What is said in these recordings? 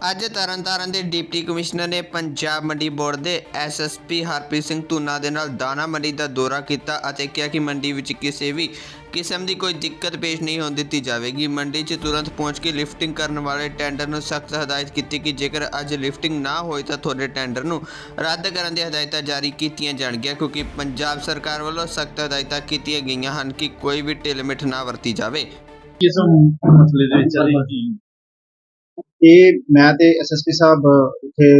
ਅੱਜ ਤਰਨਤਾਰਨ ਦੇ deputy commissioner ਨੇ ਪੰਜਾਬ ਮੰਡੀ ਬੋਰਡ ਦੇ ਐਸਐਸਪੀ ਹਰਪ੍ਰੀਤ ਸਿੰਘ ਧੂਨਾ ਦੇ ਨਾਲ ਦਾਣਾ ਮੰਡੀ ਦਾ ਦੌਰਾ ਕੀਤਾ ਅਤੇ ਕਿਹਾ ਕਿ ਮੰਡੀ ਵਿੱਚ ਕਿਸੇ ਵੀ ਕਿਸਮ ਦੀ ਕੋਈ ਦਿੱਕਤ ਪੇਸ਼ ਨਹੀਂ ਹੋਣ ਦਿੱਤੀ ਜਾਵੇਗੀ। ਮੰਡੀ 'ਚ ਤੁਰੰਤ ਪਹੁੰਚ ਕੇ ਲਿਫਟਿੰਗ ਕਰਨ ਵਾਲੇ ਟੈਂਡਰ ਨੂੰ ਸਖਤ ਹਦਾਇਤ ਕੀਤੀ ਕਿ ਜੇਕਰ ਅੱਜ ਲਿਫਟਿੰਗ ਨਾ ਹੋਈ ਤਾਂ ਤੁਹਾਡੇ ਟੈਂਡਰ ਨੂੰ ਰੱਦ ਕਰਨ ਦੀ ਹਦਾਇਤਾਂ ਜਾਰੀ ਕੀਤੀਆਂ ਜਾਣਗੀਆਂ, ਕਿਉਂਕਿ ਪੰਜਾਬ ਸਰਕਾਰ ਵੱਲੋਂ ਸਖਤ ਹਦਾਇਤਾਂ ਕੀਤੀਆਂ ਗਈਆਂ ਹਨ ਕਿ ਕੋਈ ਵੀ ਢਿੱਲ ਮਿੱਠ ਨਾ ਵਰਤੀ ਜਾਵੇ। ਕਿਸ ਮਸਲੇ ਦੇ ਵਿੱਚ ਚੱਲ ਰਹੀ ਇਹ ਮੈਂ ਤੇ ਐਸਐਸਪੀ ਸਾਹਿਬ ਇੱਥੇ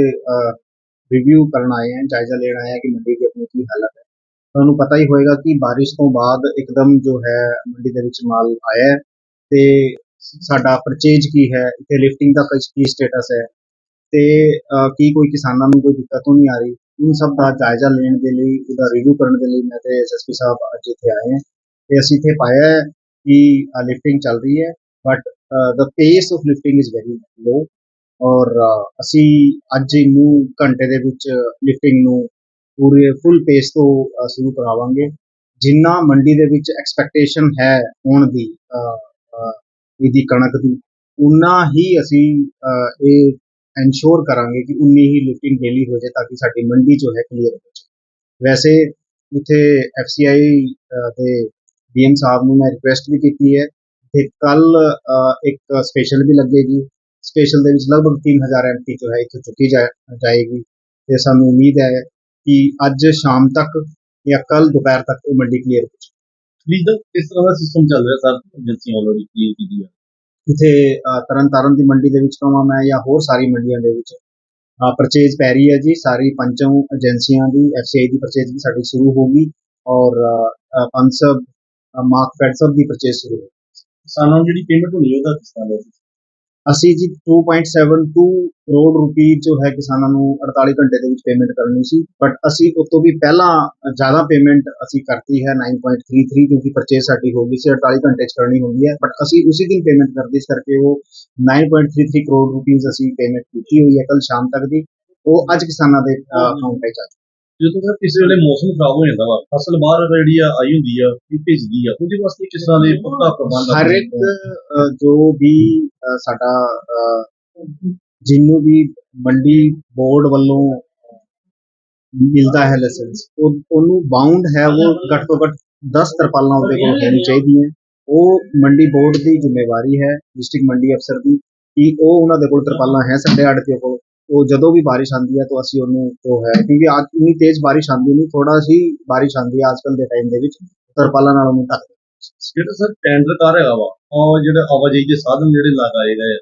ਰਿਵਿਊ ਕਰਨ ਆਏ ਹਨ ਜਾਇਜ਼ਾ ਲੈਣ ਆਏ ਹਨ ਕਿ ਮੰਡੀ ਦੀ ਆਪਣੀ ਕੀ ਹਾਲਤ ਹੈ। ਤੁਹਾਨੂੰ ਪਤਾ ਹੀ ਹੋਏਗਾ ਕਿ ਬਾਰਿਸ਼ ਤੋਂ ਬਾਅਦ ਇੱਕਦਮ ਜੋ ਹੈ ਮੰਡੀ ਦੇ ਵਿੱਚ ਮਾਲ ਆਇਆ ਤੇ ਸਾਡਾ ਪਰਚੇਜ ਕੀ ਹੈ, ਇੱਥੇ ਲਿਫਟਿੰਗ ਦਾ ਕੀ ਸਟੇਟਸ ਹੈ ਤੇ ਕੀ ਕੋਈ ਕਿਸਾਨਾਂ ਨੂੰ ਕੋਈ ਦਿੱਕਤ ਤਾਂ ਨਹੀਂ ਆ ਰਹੀ, ਉਹ ਸਭ ਦਾ ਜਾਇਜ਼ਾ ਲੈਣ ਦੇ ਲਈ, ਉਹਦਾ ਰਿਵਿਊ ਕਰਨ ਦੇ ਲਈ ਮੈਂ ਤੇ ਐਸਐਸਪੀ ਸਾਹਿਬ ਅੱਜ ਇੱਥੇ ਆਏ ਹਾਂ ਤੇ ਅਸੀਂ ਇੱਥੇ ਪਾਇਆ ਹੈ ਕਿ ਲਿਫਟਿੰਗ ਚੱਲ ਰਹੀ ਹੈ but Uh, the pace of lifting is very low. ਔਰ uh, ਅਸੀਂ ਅੱਜ ਨੂੰ ਘੰਟੇ ਦੇ ਵਿੱਚ uh, ਲਿਫਟਿੰਗ ਨੂੰ ਪੂਰੇ ਫੁੱਲ ਪੇਸ ਤੋਂ ਸ਼ੁਰੂ ਕਰਾਵਾਂਗੇ। ਜਿੰਨਾ ਮੰਡੀ ਦੇ ਵਿੱਚ ਐਕਸਪੈਕਟੇਸ਼ਨ ਹੈ ਹੋਣ ਦੀ ਇਹਦੀ ਕਣਕ ਦੀ ਉਨਾ ਹੀ ਅਸੀਂ ਇਹ ਐਨਸ਼ੋਰ ਕਰਾਂਗੇ ਕਿ ਉਨੀ ਹੀ ਲਿਫਟਿੰਗ ਡੇਲੀ ਹੋ ਜਾਏ ਤਾਂ ਕਿ ਸਾਡੀ ਮੰਡੀ ਜੋ ਹੈ ਕਲੀਅਰ ਹੋ ਜਾਏ। ਵੈਸੇ, ਇੱਥੇ ਐਫਸੀਆਈ ਦੇ ਡੀਐਮ ਸਾਹਿਬ ਨੂੰ ਮੈਂ ਰਿਕੁਐਸਟ ਵੀ ਕੀਤੀ ਹੈ ਤੇ ਕੱਲ ਇੱਕ ਸਪੈਸ਼ਲ ਵੀ ਲੱਗੇਗੀ। ਸਪੈਸ਼ਲ ਦੇ ਵਿੱਚ ਲਗਭਗ 3000 ਐਮਟੀ ਜੋ ਹੈ ਇੱਥੋਂ ਚੁੱਕੀ ਜਾ- ਜਾਏਗੀ। ਤੇ ਸਾਨੂੰ ਉਮੀਦ ਹੈ ਕਿ ਅੱਜ ਸ਼ਾਮ ਤੱਕ ਜਾਂ ਕੱਲ ਦੁਪਹਿਰ ਤੱਕ ਉਹ ਮੰਡੀ ਕਲੀਅਰ ਹੋ ਜਾਏ ਖਰੀਦ ਕਿਸ ਤਰ੍ਹਾਂ ਦਾ ਸਿਸਟਮ ਚੱਲ ਰਿਹਾ ਸਰ? ਏਜੰਸੀਆਂ ਵੱਲੋਂ ਕਲੀਅਰ ਕੀਤੀ ਹੈ। ਇੱਥੇ ਤਰਨਤਾਰਨ ਦੀ ਮੰਡੀ ਦੇ ਵਿੱਚ ਕਹਾਂ ਮੈਂ ਜਾਂ ਹੋਰ ਸਾਰੀ ਮੰਡੀਆਂ ਦੇ ਵਿੱਚ। ਪਰਚੇਜ ਪੈ ਰਹੀ ਹੈ ਜੀ। ਸਾਰੀ ਪੰਚੋਂ ਏਜੰਸੀਆਂ ਦੀ ਐਫਸੀਆਈ ਦੀ ਪਰਚੇਜ ਵੀ ਸਾਡੀ ਸ਼ੁਰੂ ਹੋਗੀ ਔਰ ਅ, ਪੰਸਬ ਮਾਰਕ ਫੈਡ ਸਭ ਦੀ ਪਰਚੇਜ ਸ਼ੁਰੂ ਹੋ ਕਿਸਾਨਾਂ ਨੂੰ ਜਿਹੜੀ ਪੇਮੈਂਟ ਹੋਣੀ ਹੈ ਉਹਦਾ ਕਿਸ ਤਰ੍ਹਾਂ ਦਾ ਅਸੀਂ ਜੀ 2.72 ਕਰੋੜ ਰੁਪਏ ਜੋ ਹੈ ਕਿਸਾਨਾਂ ਨੂੰ 48 ਘੰਟੇ ਦੇ ਵਿੱਚ ਪੇਮੈਂਟ ਕਰਨੀ ਸੀ ਬਟ ਅਸੀਂ ਉਸ ਤੋਂ ਵੀ ਪਹਿਲਾਂ ਜ਼ਿਆਦਾ ਪੇਮੈਂਟ ਅਸੀਂ ਕਰਤੀ ਹੈ 9.33 ਕਿਉਂਕਿ ਪਰਚੇਸ ਸਾਡੀ ਹੋ ਗਈ ਸੀ 48 ਘੰਟੇ ਚ ਕਰਨੀ ਹੁੰਦੀ ਹੈ ਬਟ ਅਸੀਂ ਉਸੇ ਦਿਨ ਪੇਮੈਂਟ ਕਰਦੇ ਇਸ ਕਰਕੇ ਉਹ 9.33 ਕਰੋੜ ਰੁਪਏ ਅਸੀਂ ਪੇਮੈਂਟ ਕੀਤੀ ਹੋਈ ਹੈ ਕੱਲ ਸ਼ਾਮ ਤੱਕ ਦੀ, ਉਹ ਅੱਜ ਕਿਸਾਨਾਂ ਦੇ ਅਕਾਊਂਟ ਵਿੱਚ ਆ ਜਦੋਂ ਸਰ ਕਿਸੇ ਵੇਲੇ ਮੌਸਮ ਖਰਾਬ ਹੋ ਜਾਂਦਾ ਵਾ ਫਸਲ ਬਾਹਰ ਜਿਹੜੀ ਆ ਆਈ ਹੁੰਦੀ ਆ ਇਹ ਭੇਜਦੀ ਆ ਉਹਦੇ ਵਾਸਤੇ ਕਿਸ ਤਰ੍ਹਾਂ ਦੇ ਪੱਕਾ ਪ੍ਰਬੰਧ ਹਰ ਇੱਕ ਅ, ਜੋ ਵੀ ਅ, ਸਾਡਾ ਅ, ਜਿਹਨੂੰ ਵੀ ਮੰਡੀ ਬੋਰਡ ਵੱਲੋਂ ਮਿਲਦਾ ਹੈ ਲਾਇਸੈਂਸ ਉਹ ਉਹਨੂੰ ਬਾਉਂਡ ਹੈ ਉਹ ਘੱਟ ਤੋਂ ਘੱਟ 10 ਤਰਪਾਲਾਂ ਉਹਦੇ ਕੋਲ ਹੋਣੀ ਚਾਹੀਦੀਆਂ। ਉਹ ਮੰਡੀ ਬੋਰਡ ਦੀ ਜ਼ਿੰਮੇਵਾਰੀ ਹੈ ਡਿਸਟ੍ਰਿਕਟ ਮੰਡੀ ਅਫਸਰ ਦੀ ਕਿ ਉਹ ਉਹਨਾਂ ਦੇ ਕੋਲ ਤਰਪਾਲਾਂ ਹੈ ਸਾਡੇ ਆੜਤੀਆਂ ਕੋਲ। ਉਹ ਜਦੋਂ ਵੀ ਬਾਰਿਸ਼ ਆਉਂਦੀ ਹੈ ਤਾਂ ਅਸੀਂ ਉਹਨੂੰ ਜੋ ਹੈ ਕਿਉਂਕਿ ਅੱਜ ਇੰਨੀ ਤੇਜ਼ ਬਾਰਿਸ਼ ਆਉਂਦੀ ਨਹੀਂ ਥੋੜਾ ਸੀ ਬਾਰਿਸ਼ ਆਉਂਦੀ ਹੈ ਅੱਜਕੱਲ ਦੇ ਟਾਈਮ ਦੇ ਵਿੱਚ ਤਰਪਾਲਾਂ ਨਾਲ ਉਹਨੂੰ ਢੱਕ ਜਿਹੜਾ ਸਰ ਟੈਂਡਰ ਕਰ ਹੈਗਾ ਵਾ ਉਹ ਜਿਹੜੇ ਆਵਾਜਾਈ ਦੇ ਸਾਧਨ ਜਿਹੜੇ ਲਗਾਏ ਗਏ ਆ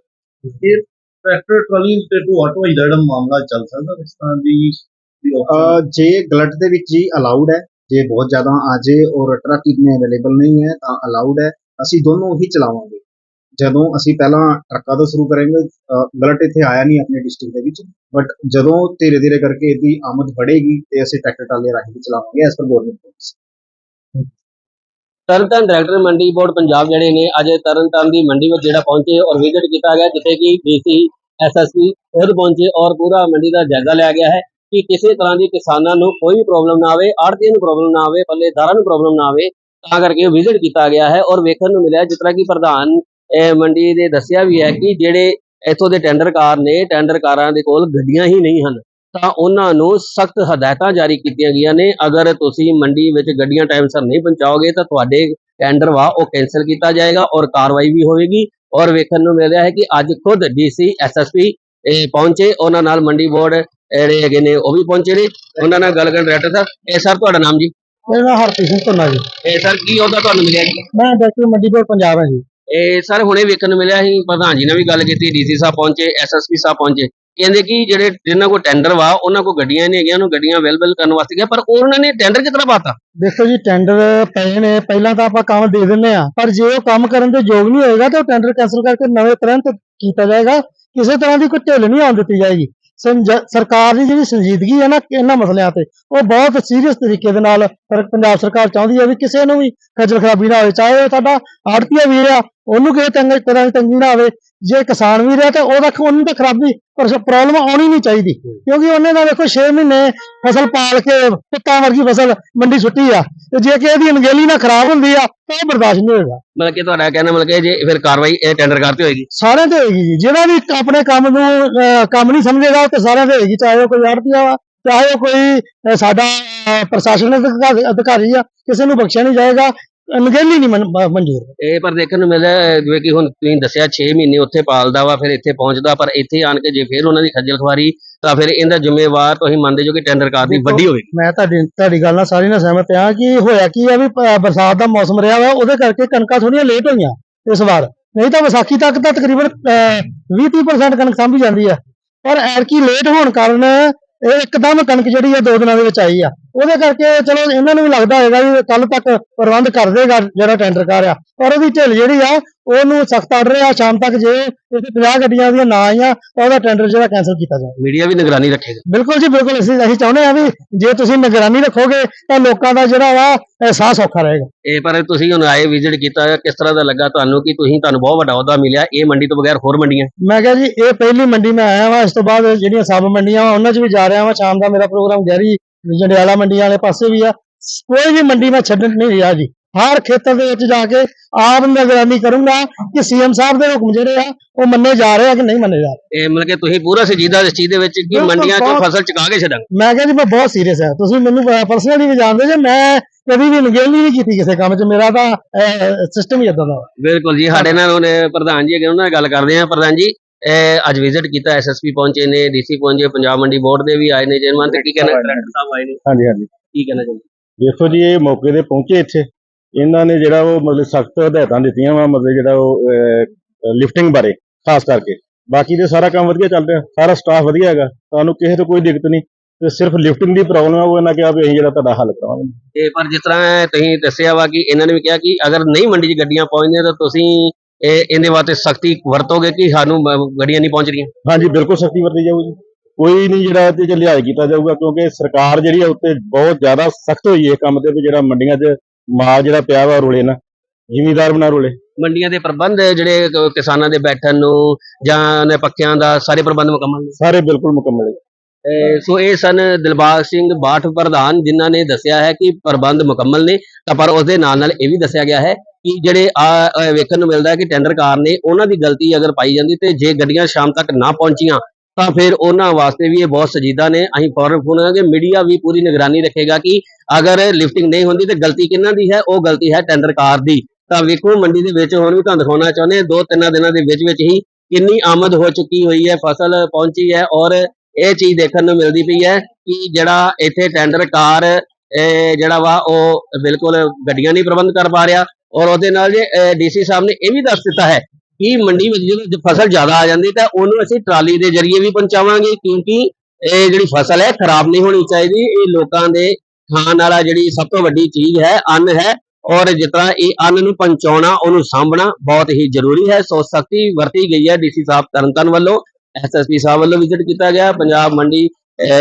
ਇਹ ਟਰੈਕਟਰ ਟਰਾਲੀ ਤੇ ਢੋਆ ਢੋਆਈ ਦਾ ਜਿਹੜਾ ਮਾਮਲਾ ਚੱਲ ਸਕਦਾ ਇਸ ਤਰ੍ਹਾਂ ਦੀ ਜੇ ਗਲਟ ਦੇ ਵਿੱਚ ਹੀ ਅਲਾਉਡ ਹੈ ਜੇ ਬਹੁਤ ਜ਼ਿਆਦਾ ਆ ਜੇ ਔਰ ਟਰੱਕ ਇਤਨੇ ਅਵੇਲੇਬਲ ਨਹੀਂ ਹੈ ਤਾਂ ਅਲਾਉਡ ਹੈ ਅਸੀਂ ਦੋਨੋਂ ਹੀ ਚਲਾਵਾਂਗੇ। ਜਦੋਂ ਅਸੀਂ ਪਹਿਲਾਂ ਟਰੱਕਾਂ ਤੋਂ ਸ਼ੁਰੂ ਕਰਾਂਗੇ, ਅਹ ਗਲਟ ਇੱਥੇ ਆਇਆ ਨਹੀਂ ਆਪਣੇ ਡਿਸਟ੍ਰਿਕਟ ਦੇ ਵਿੱਚ ਬਟ ਜਦੋਂ ਧੀਰੇ ਧੀਰੇ ਕਰਕੇ ਇਹਦੀ ਆਮਦ ਵਧੇਗੀ ਤੇ ਅਸੀਂ ਟਰੈਕਟਰ ਟਰਾਲੇ ਰਾਹੀਂ ਵੀ ਚਲਾਵਾਂਗੇ as per government policy Tarn Taran director Mandi board Punjab ਜਿਹੜੇ ਨੇ ਅੱਜ ਤਰਨਤਾਰਨ ਦੀ ਮੰਡੀ ਵਿੱਚ ਜਿਹੜਾ ਪਹੁੰਚੇ ਔਰ ਵਿਜ਼ਿਟ ਕੀਤਾ ਗਿਆ, ਜਿੱਥੇ ਕਿ ਡੀਸੀ ਐਸਐਸਪੀ ਖੁਦ ਪਹੁੰਚੇ ਔਰ ਪੂਰਾ ਮੰਡੀ ਦਾ ਜਾਇਜ਼ਾ ਲਿਆ ਗਿਆ ਹੈ ਕਿ ਕਿਸੇ ਤਰ੍ਹਾਂ ਦੀ ਕਿਸਾਨਾਂ ਨੂੰ ਕੋਈ ਪ੍ਰੋਬਲਮ ਨਾ ਆਵੇ ਆੜ੍ਹਤੀਆਂ ਨੂੰ ਪ੍ਰੋਬਲਮ ਨਾ ਆਵੇ, ਪੱਲੇਦਾਰਾਂ ਨੂੰ ਪ੍ਰੋਬਲਮ ਨਾ ਆਵੇ, ਤਾਂ ਕਰਕੇ ਉਹ ਵਿਜ਼ਿਟ ਕੀਤਾ ਗਿਆ ਹੈ ਔਰ ਵੇਖਣ ਨੂੰ ਮਿਲਿਆ ਜਿਸ ਤਰ੍ਹਾਂ ਕਿ ਪ੍ਰਧਾਨ ਮੰਡੀ ਦੇ ਦੱਸਿਆ ਵੀ ਹੈ ਕਿ ਜਿਹੜੇ ਇੱਥੋਂ ਦੇ ਟੈਂਡਰਕਾਰ ਨੇ ਟੈਂਡਰਕਾਰਾਂ ਦੇ ਕੋਲ ਗੱਡੀਆਂ ਹੀ ਨਹੀਂ ਹਨ ਤਾਂ ਉਹਨਾਂ ਨੂੰ ਸਖਤ ਹਦਾਇਤਾਂ ਜਾਰੀ ਕੀਤੀਆਂ ਗਈਆਂ ਨੇ। ਅਗਰ ਤੁਸੀਂ ਮੰਡੀ ਵਿੱਚ ਗੱਡੀਆਂ ਟਾਈਮ ਸਿਰ ਨਹੀਂ ਪਹੁੰਚਾਓਗੇ ਤਾਂ ਤੁਹਾਡੇ ਟੈਂਡਰ ਵਾ ਉਹ ਕੈਨਸਲ ਕੀਤਾ ਜਾਏਗਾ ਔਰ ਕਾਰਵਾਈ ਵੀ ਹੋਵੇਗੀ। ਔਰ ਵੇਖਣ ਨੂੰ ਮਿਲ ਰਿਹਾ ਹੈ ਕਿ ਅੱਜ ਖੁਦ ਡੀਸੀ ਐਸਐਸਪੀ ਪਹੁੰਚੇ। ਉਹਨਾਂ ਨਾਲ ਮੰਡੀ ਬੋਰਡ ਜਿਹੜੇ ਹੈਗੇ ਨੇ ਉਹ ਵੀ ਪਹੁੰਚੇ ਨੇ। ਉਹਨਾਂ ਨਾਲ ਗੱਲ ਕਰਨ ਡਾਇਰੈਕਟਰ ਸਾਹਿਬ ਇਹ ਸਰ ਤੁਹਾਡਾ ਨਾਮ ਜੀ? ਮੇਰਾ ਹਰਪ੍ਰੀਤ ਸਿੰਘ ਧੰਨਾ ਜੀ। ਇਹ ਸਰ ਕੀ ਉਹਦਾ ਤੁਹਾਨੂੰ ਮਿਲਿਆ ਜੀ? ਮੈਂ ਡਾਇਰੈਕਟਰ ਮੰਡੀ ਬੋਰਡ ਪੰਜਾਬ ਹਾਂ ਜੀ। ਇਹ ਸਰ ਹੁਣੇ ਵੇਖਣ ਨੂੰ ਮਿਲਿਆ ਸੀ, ਪ੍ਰਧਾਨ ਜੀ ਨੇ ਵੀ ਗੱਲ ਕੀਤੀ, ਡੀਸੀ ਸਾਹਿਬ ਪਹੁੰਚੇ ਐਸਐਸਪੀ ਸਾਹਿਬ ਪਹੁੰਚੇ। ਕਹਿੰਦੇ ਕਿ ਜਿਹੜੇ ਜਿਨ੍ਹਾਂ ਕੋਲ ਟੈਂਡਰ ਵਾ, ਉਹਨਾਂ ਕੋਲ ਗੱਡੀਆਂ ਨਹੀਂ ਹੈਗੀਆਂ, ਉਹਨੂੰ ਗੱਡੀਆਂ ਅਵੇਲੇਬਲ ਕਰਨ ਵਾਸਤੇ ਗਿਆ ਪਰ ਉਹਨਾਂ ਨੇ ਟੈਂਡਰ ਕਿਤਨਾ ਪਾਤਾ? ਦੇਖੋ ਜੀ ਟੈਂਡਰ ਪਏ ਨੇ, ਪਹਿਲਾਂ ਤਾਂ ਆਪਾਂ ਕੰਮ ਦੇ ਦਿੰਨੇ ਆ ਪਰ ਜੇ ਉਹ ਕੰਮ ਕਰਨ ਦੇ ਯੋਗ ਨਹੀਂ ਹੋਏਗਾ, ਤਾਂ ਉਹ ਟੈਂਡਰ ਕੈਨਸਲ ਕਰਕੇ ਨਵੇਂ ਤੁਰੰਤ ਕੀਤਾ ਜਾਏਗਾ। ਕਿਸੇ ਤਰ੍ਹਾਂ ਦੀ ਕੋਈ ਢਿੱਲ ਨਹੀਂ ਆਉਣ ਦਿੱਤੀ ਜਾਏਗੀ। ਸਰਕਾਰ ਦੀ ਜਿਹੜੀ ਸੰਜੀਦਗੀ ਹੈ ਨਾ, ਇਹਨਾਂ ਮਸਲਿਆਂ ਤੇ, ਉਹ ਬਹੁਤ ਸੀਰੀਅਸ ਤਰੀਕੇ ਦੇ ਨਾਲ ਪਰ ਪੰਜਾਬ ਸਰਕਾਰ ਚਾਹੁੰਦੀ ਹੈ ਵੀ ਕਿਸੇ ਨੂੰ ਵੀ ਖੱਜਲ ਖਰਾਬੀ ਨਾ ਹੋਵੇ, ਚਾਹੇ ਉਹ ਸਾਡਾ ਆੜਤੀਆ ਵੀਰ ਆ ਉਹਨੂੰ ਕਿਸੇ ਤੰਗ ਤਰ੍ਹਾਂ ਦੀ ਤੰਗੀ ਨਾ ਆਵੇ ਜੇ ਕਿਸਾਨ ਵੀ ਰਿਹਾ ਤਾਂ ਉਹਦਾ ਉਹਨੂੰ ਤਾਂ ਖਰਾਬੀ ਪ੍ਰੋਬਲਮ ਆਉਣੀ ਨਹੀਂ ਚਾਹੀਦੀ। ਕਿਉਂਕਿ ਉਹਨੇ ਤਾਂ ਵੇਖੋ 6 ਮਹੀਨੇ ਫਸਲ ਪਾਲ ਕੇ ਪੁੱਤਾਂ ਵਰਗੀ ਫਸਲ ਮੰਡੀ ਸੁੱਟੀ ਆ ਤੇ ਜੇ ਕਿ ਇਹਦੀ ਅਣਗਹਿਲੀ ਨਾਲ ਖਰਾਬ ਹੁੰਦੀ ਆ ਤਾਂ ਉਹ ਬਰਦਾਸ਼ਤ ਨਹੀਂ ਹੋਏਗਾ। ਮਤਲਬ ਕਿ ਤੁਹਾਡਾ ਕਹਿਣਾ ਮਤਲਬ ਕਿ ਜੇ ਫਿਰ ਕਾਰਵਾਈ ਇਹ ਟੈਂਡਰ ਕਰਤੇ ਹੋਏਗੀ? ਸਾਰਿਆਂ ਤੇ ਹੋਏਗੀ ਜੀ। ਜਿਹੜਾ ਵੀ ਆਪਣੇ ਕੰਮ ਨੂੰ ਕੰਮ ਨਹੀਂ ਸਮਝੇਗਾ ਉਹ ਤੇ ਸਾਰਿਆਂ ਤੇ ਹੋਏਗੀ ਚਾਹੇ ਉਹ ਕੋਈ ਆੜਤੀਆ ਵਾ ਚਾਹੇ ਉਹ ਕੋਈ ਸਾਡਾ ਪ੍ਰਸ਼ਾਸਨਿਕ ਅਧਿਕਾ- ਅਧਿਕਾਰੀ ਆ ਕਿਸੇ ਨੂੰ ਬਖਸ਼ਿਆ ਨਹੀਂ ਜਾਏਗਾ ਅਣਗਹਿਲੀ ਨਹੀਂ ਮਨ- ਮ- ਮਨਜ਼ੂਰ। ਇਹ ਪਰ ਦੇਖਣ ਨੂੰ ਮਿਲਿਆ ਹੈ, ਜਿਵੇਂ ਕਿ ਹੁਣ ਤੁਸੀਂ ਦੱਸਿਆ 6 ਮਹੀਨੇ ਉੱਥੇ ਪਾਲਦਾ ਵਾ ਫਿਰ ਇੱਥੇ ਪਹੁੰਚਦਾ ਪਰ ਇੱਥੇ ਆਣ ਕੇ ਜੇ ਫਿਰ ਉਹਨਾਂ ਦੀ ਖੱਜਲ ਖਵਾਰੀ ਤਾਂ ਫਿਰ ਇਹਦਾ ਜ਼ਿੰਮੇਵਾਰ ਤੁਸੀਂ ਮੰਨਦੇ ਜੋ ਕਿ ਟੈਂਡਰ ਕਾਰ ਦੀ ਵੱਡੀ ਹੋਵੇਗੀ। ਮੈਂ ਤੁਹਾਡੀ ਤੁਹਾਡੀ ਗੱਲ ਨਾਲ ਸਾਰੀ ਨਾਲ ਸਹਿਮਤ ਹਾਂ ਕਿ ਹੋਇਆ ਕੀ ਆ ਵੀ ਪ- ਬਰਸਾਤ ਦਾ ਮੌਸਮ ਰਿਹਾ ਵਾ ਉਹਦੇ ਕਰਕੇ ਕਣਕਾਂ ਥੋੜੀਆਂ ਲੇਟ ਹੋਈਆਂ ਇਸ ਵਾਰ। ਨਹੀਂ ਤਾਂ ਵਿਸਾਖੀ ਤੱਕ ਤਾਂ ਤਕਰੀਬਨ 20-30% ਕਣਕ ਸਾਂਭੀ ਜਾਂਦੀ ਆ। ਪਰ ਐਰਕੀ ਲੇਟ ਹੋਣ ਕਾਰਨ ਇਹ ਇੱਕਦਮ ਕਣਕ ਜਿਹੜੀ ਆ ਦੋ ਦਿਨਾਂ ਦੇ ਵਿੱਚ ਆਈ ਆ। ਉਹਦੇ ਕਰਕੇ ਚਲੋ ਇਹਨਾਂ ਨੂੰ ਵੀ ਲੱਗਦਾ ਹੋਏਗਾ ਵੀ ਕੱਲ ਤੱਕ ਪ੍ਰਬੰਧ ਕਰ ਦੇਗਾ ਜਿਹੜਾ ਟੈਂਡਰ ਕਰ ਆ ਪਰ ਉਹਦੀ ਢਿੱਲ ਜਿਹੜੀ ਆ ਉਹਨੂੰ ਸਖਤ ਆਰਡਰ ਆ ਸ਼ਾਮ ਤੱਕ ਜੇ ਇੱਥੇ 50 ਗੱਡੀਆਂ ਦੀਆਂ ਨਾ ਆਈਆਂ ਤਾਂ ਉਹਦਾ ਟੈਂਡਰ ਜਿਹੜਾ ਕੈਨਸਲ ਕੀਤਾ ਜਾਵੇ ਮੀਡੀਆ ਵੀ ਨਿਗਰਾਨੀ ਰੱਖੇਗਾ ਬਿਲਕੁਲ ਜੀ ਬਿਲਕੁਲ। ਅਸੀਂ ਅਸੀਂ ਚਾਹੁੰਦੇ ਹਾਂ ਵੀ ਜੇ ਤੁਸੀਂ ਨਿਗਰਾਨੀ ਰੱਖੋਗੇ ਤਾਂ ਲੋਕਾਂ ਦਾ ਜਿਹੜਾ ਵਾ ਅਹਿਸਾਸ ਸੌਖਾ ਰਹੇਗਾ। ਇਹ ਪਰ ਤੁਸੀਂ ਹੁਣ ਆਏ ਵਿਜ਼ਿਟ ਕੀਤਾ ਕਿਸ ਤਰ੍ਹਾਂ ਦਾ ਲੱਗਾ ਤੁਹਾਨੂੰ ਕਿ ਤੁਸੀਂ ਤੁਹਾਨੂੰ ਬਹੁਤ ਵੱਡਾ ਅਹੁਦਾ ਮਿਲਿਆ ਇਹ ਮੰਡੀ ਤੋਂ ਬਗੈਰ ਹੋਰ ਮੰਡੀਆਂ? ਮੈਂ ਕਿਹਾ ਜੀ ਇਹ ਪਹਿਲੀ ਮੰਡੀ ਮੈਂ ਆਇਆ ਵਾਂ ਇਸ ਤੋਂ ਬਾਅਦ ਜਿਹੜੀਆਂ ਸਬ ਮੰਡੀਆਂ ਵਾ ਉਹਨਾਂ 'ਚ ਵੀ ਜਾ ਰਿਹਾ ਵਾਂ ਸ਼ਾਮ ਦਾ ਮੇਰਾ ਪ੍ਰੋਗਰਾਮ ਗਹਿਰੀ ਜੰਡਿਆਲਾ ਮੰਡੀ ਵਾਲੇ ਪਾਸੇ ਵੀ ਆ। ਕੋਈ ਵੀ ਮੰਡੀ ਮੈਂ ਛੱਡਣ ਨਹੀਂ ਰਿਹਾ ਜੀ। ਹਰ ਖੇਤਰ ਦੇ ਵਿੱਚ ਜਾ ਕੇ ਆਪ ਨਿਗਰਾਨੀ ਕਰੂੰਗਾ ਕਿ ਸੀਐਮ ਸਾਹਿਬ ਦੇ ਹੁਕਮ ਜਿਹੜੇ ਆ ਉਹ ਮੰਨੇ ਜਾ ਰਹੇ ਆ ਕਿ ਨਹੀਂ ਮੰਨੇ ਜਾ ਰਹੇ। ਇਹ ਮਤਲਬ ਕਿ ਤੁਸੀਂ ਪੂਰਾ ਸੰਜੀਦਾ ਇਸ ਚੀਜ਼ ਦੇ ਵਿੱਚ ਕਿ ਮੰਡੀਆਂ 'ਚੋਂ ਫਸਲ ਚੁਕਾ ਕੇ ਛੱਡਾਂਗੇ ਮੈਂ ਕਿਹਾ ਜੀ ਮੈਂ ਬਹੁਤ ਸੀਰੀਅਸ ਆ। ਤੁਸੀਂ ਮੈਨੂੰ ਪਰਸਨਲੀ ਵੀ ਜਾਣਦੇ ਜੇ ਮੈਂ ਕਦੀ ਵੀ ਨਗੇਲੀ ਨਹੀਂ ਕੀਤੀ ਕਿਸੇ ਕੰਮ 'ਚ। ਮੇਰਾ ਤਾਂ ਸਿਸਟਮ ਹੀ ਇਦਾਂ ਦਾ। ਬਿਲਕੁਲ ਜੀ ਸਾਡੇ ਨਾਲ ਉਹਨੇ ਪ੍ਰਧਾਨ ਜੀ ਹੈਗੇ ਉਹਨਾਂ ਨਾਲ ਗੱਲ ਕਰਦੇ ਆ। ਪ੍ਰਧਾਨ ਜੀ ਇਹ ਅੱਜ ਵਿਜ਼ਿਟ ਕੀਤਾ ਐਸਐਸਪੀ ਪਹੁੰਚੇ ਨੇ ਡੀਸੀ ਪਹੁੰਚੇ ਪੰਜਾਬ ਮੰਡੀ ਬੋਰਡ ਦੇ ਵੀ ਆਏ ਨੇ ਜਨਵੰਤ ਕੀ ਕਹਿਣਾ ਡਾਇਰੈਕਟਰ ਸਾਹਿਬ ਆਏ ਨੇ। ਹਾਂਜੀ ਹਾਂਜੀ। ਕੀ ਕਹਿਣਾ ਚਾਹੁੰਦੇ ਦੇਖੋ ਜੀ ਇਹ ਮੌਕੇ ਤੇ ਪਹੁੰਚੇ ਇੱਥੇ। ਇਹਨਾਂ ਨੇ ਜਿਹੜਾ ਉਹ ਮਤਲਬ ਸਖਤ ਹਦਾਇਤਾਂ ਦਿੱਤੀਆਂ ਵਾ ਮਤਲਬ ਜਿਹੜਾ ਉਹ ਲਿਫਟਿੰਗ ਬਾਰੇ ਖਾਸ ਕਰਕੇ। ਬਾਕੀ ਤੇ ਸਾਰਾ ਕੰਮ ਵਧੀਆ ਚੱਲ ਰਿਹਾ ਸਾਰਾ ਸਟਾਫ ਵਧੀਆ ਹੈਗਾ। ਤੁਹਾਨੂੰ ਕਿਸੇ ਤੋਂ ਕੋਈ ਦਿੱਕਤ ਨਹੀਂ। ਤੇ ਸਿਰਫ ਲਿਫਟਿੰਗ ਦੀ ਪ੍ਰੋਬਲਮ ਹੈ ਉਹ ਇਹਨਾਂ ਕਿਹਾ ਵੀ ਅਸੀਂ ਜਿਹੜਾ ਤੁਹਾਡਾ ਹੱਲ ਕਰਾਵਾਂਗੇ। ਤੇ ਪਰ ਜਿਸ ਤਰ੍ਹਾਂ ਤੁਸੀਂ ਦੱਸਿਆ ਵਾ ਕਿ ਇਹਨਾਂ ਨੇ ਵੀ ਕਿਹਾ ਕਿ ਅਗਰ ਨਹੀਂ ਮੰਡੀ 'ਚ ਗੱਡੀਆਂ ਪਹੁੰਚਦੀਆਂ ਤਾਂ ਤੁਸੀਂ ਇਹ ਇਹਦੇ ਵਾਸਤੇ ਸਖਤੀ ਵਰਤੋਗੇ ਕਿ ਸਾਨੂੰ ਗੱਡੀਆਂ ਨਹੀਂ ਪਹੁੰਚ ਰਹੀਆਂ ਹਾਂਜੀ ਬਿਲਕੁਲ ਸਖਤੀ ਵਰਤੀ ਜਾਊਗੀ ਕੋਈ ਨਹੀਂ ਜਿਹੜਾ ਚ ਲਿਹਾਜ਼ ਕੀਤਾ ਜਾਊਗਾ ਕਿਉਂਕਿ ਸਰਕਾਰ ਜਿਹੜੀ ਹੈ ਉੱਤੇ ਬਹੁਤ ਜ਼ਿਆਦਾ ਸਖਤ ਹੋਈ ਹੈ ਕੰਮ ਤੇ ਵੀ ਜਿਹੜਾ ਮੰਡੀਆਂ 'ਚ ਮਾਲ ਜਿਹੜਾ ਪਿਆ ਵਾ ਰੁਲੇ ਨਾ ਜ਼ਿਮੀਦਾਰ ਬਣਾ ਰੁਲੇ। ਮੰਡੀਆਂ ਦੇ ਪ੍ਰਬੰਧ ਜਿਹੜੇ ਕਿਸਾਨਾਂ ਦੇ ਬੈਠਣ ਨੂੰ ਜਾਂ ਉਹਨਾਂ ਪੱਕਿਆਂ ਦਾ ਸਾਰੇ ਪ੍ਰਬੰਧ ਮੁਕੰਮਲ ਨੇ? ਸਾਰੇ ਬਿਲਕੁਲ ਮੁਕੰਮਲ ਹੈ ਸੋ ਇਹ ਸਨ ਦਿਲਬਾਗ ਸਿੰਘ ਬਾਠ ਪ੍ਰਧਾਨ ਜਿਨ੍ਹਾਂ ਨੇ ਦੱਸਿਆ ਹੈ ਕਿ ਪ੍ਰਬੰਧ ਮੁਕੰਮਲ ਨੇ ਤਾਂ ਪਰ ਉਸ ਦੇ ਨਾਲ ਨਾਲ ਇਹ ਵੀ ਦੱਸਿਆ ਗਿਆ ਹੈ ਕਿ ਜਿਹੜੇ ਆ ਵੇਖਣ ਨੂੰ ਮਿਲਦਾ ਹੈ ਕਿ ਟੈਂਡਰਕਾਰ ਨੇ ਉਹਨਾਂ ਦੀ ਗਲਤੀ ਅਗਰ ਪਾਈ ਜਾਂਦੀ ਤੇ ਜੇ ਗੱਡੀਆਂ ਸ਼ਾਮ ਤੱਕ ਨਾ ਪਹੁੰਚੀਆਂ ਤਾਂ ਫਿਰ ਉਹਨਾਂ ਵਾਸਤੇ ਵੀ ਇਹ ਬਹੁਤ ਸਜੀਦਾ ਨੇ। ਅਸੀਂ ਫੌਰਨ ਫੋਨ ਕਰਾਂਗੇ ਮੀਡੀਆ ਵੀ ਪੂਰੀ ਨਿਗਰਾਨੀ ਰੱਖੇਗਾ ਕਿ ਅਗਰ ਲਿਫਟਿੰਗ ਨਹੀਂ ਹੁੰਦੀ ਤੇ ਗਲਤੀ ਕਿਹਨਾਂ ਦੀ ਹੈ? ਉਹ ਗਲਤੀ ਹੈ ਟੈਂਡਰ ਕਾਰ ਦੀ। ਤਾਂ ਵੇਖੋ ਮੰਡੀ ਦੇ ਵਿੱਚ ਹੁਣ ਵੀ ਤੁਹਾਨੂੰ ਦਿਖਾਉਣਾ ਚਾਹੁੰਦੇ ਹਾਂ, ਦੋ ਤਿੰਨਾਂ ਦਿਨਾਂ ਦੇ ਵਿੱਚ ਵਿੱਚ ਹੀ ਕਿੰਨੀ ਆਮਦ ਹੋ ਚੁੱਕੀ ਹੋਈ ਹੈ ਫਸਲ ਪਹੁੰਚੀ ਹੈ ਔਰ ਇਹ ਚੀਜ਼ ਦੇਖਣ ਨੂੰ ਮਿਲਦੀ ਪਈ ਹੈ ਕਿ ਜਿਹੜਾ ਇੱਥੇ ਟੈਂਡਰ ਕਾਰ ਜਿਹੜਾ ਵਾ ਉਹ ਬਿਲਕੁਲ ਗੱਡੀਆਂ ਨਹੀਂ ਪ੍ਰਬੰਧ ਕਰ ਪਾ ਰਿਹਾ। ਔਰ ਉਹਦੇ ਨਾਲ ਜੇ ਡੀਸੀ ਸਾਹਿਬ ਨੇ ਇਹ ਵੀ ਦੱਸ ਦਿੱਤਾ ਹੈ ਕਿ ਮੰਡੀ ਵਿੱਚ ਜਦੋਂ ਫਸਲ ਜ਼ਿਆਦਾ ਆ ਜਾਂਦੀ ਤਾਂ ਉਹਨੂੰ ਅਸੀਂ ਟਰਾਲੀ ਦੇ ਜ਼ਰੀਏ ਵੀ ਪਹੁੰਚਾਵਾਂਗੇ ਕਿਉਂਕਿ ਇਹ ਜਿਹੜੀ ਫਸਲ ਹੈ ਖਰਾਬ ਨਹੀਂ ਹੋਣੀ ਚਾਹੀਦੀ, ਇਹ ਲੋਕਾਂ ਦੇ ਖਾਣ ਵਾਲਾ ਜਿਹੜੀ ਸਭ ਤੋਂ ਵੱਡੀ ਚੀਜ਼ ਹੈ, ਅੰਨ ਹੈ ਔਰ ਜਿਸ ਤਰ੍ਹਾਂ ਇਹ ਅੰਨ ਨੂੰ ਪਹੁੰਚਾਉਣਾ, ਉਹਨੂੰ ਸਾਂਭਣਾ ਬਹੁਤ ਹੀ ਜ਼ਰੂਰੀ ਹੈ। ਸੋ ਸਖਤੀ ਵਰਤੀ ਗਈ ਹੈ ਡੀਸੀ ਸਾਹਿਬ ਤਰਨਤਨ ਵੱਲੋਂ। ਐਸਐਸਪੀ ਸਾਹਿਬ ਵੱਲੋਂ ਵਿਜ਼ਿਟ ਕੀਤਾ ਗਿਆ। ਪੰਜਾਬ ਮੰਡੀ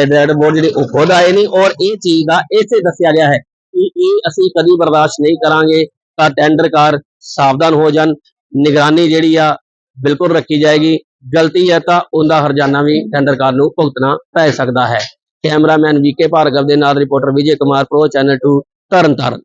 ਡੈਡ ਬੋਰਡ ਜਿਹੜੇ ਉਹ ਖੁਦ ਆਏ ਨੇ ਔਰ ਇਹ ਚੀਜ਼ ਦਾ ਇਸੇ ਦੱਸਿਆ ਗਿਆ ਹੈ ਕਿ ਇਹ ਅਸੀਂ ਕਦੀ ਬਰਦਾਸ਼ਤ ਨਹੀਂ ਕਰਾਂਗੇ। ਤਾਂ ਟੈਂਡਰਕਾਰ ਸਾਵਧਾਨ ਹੋ ਜਾਣ, ਨਿਗਰਾਨੀ ਜਿਹੜੀ ਆ ਬਿਲਕੁਲ ਰੱਖੀ ਜਾਏਗੀ। ਗਲਤੀ ਹੈ ਤਾਂ ਉਹਦਾ ਹਰਜਾਨਾ ਵੀ ਟੈਂਡਰਕਾਰ ਨੂੰ ਭੁਗਤਣਾ ਪੈ ਸਕਦਾ ਹੈ। ਕੈਮਰਾਮੈਨ ਵੀਕੇ ਭਾਰਗਵ ਦੇ ਨਾਲ reporter Vijay Kumar pro channel 2 Tarn Taran.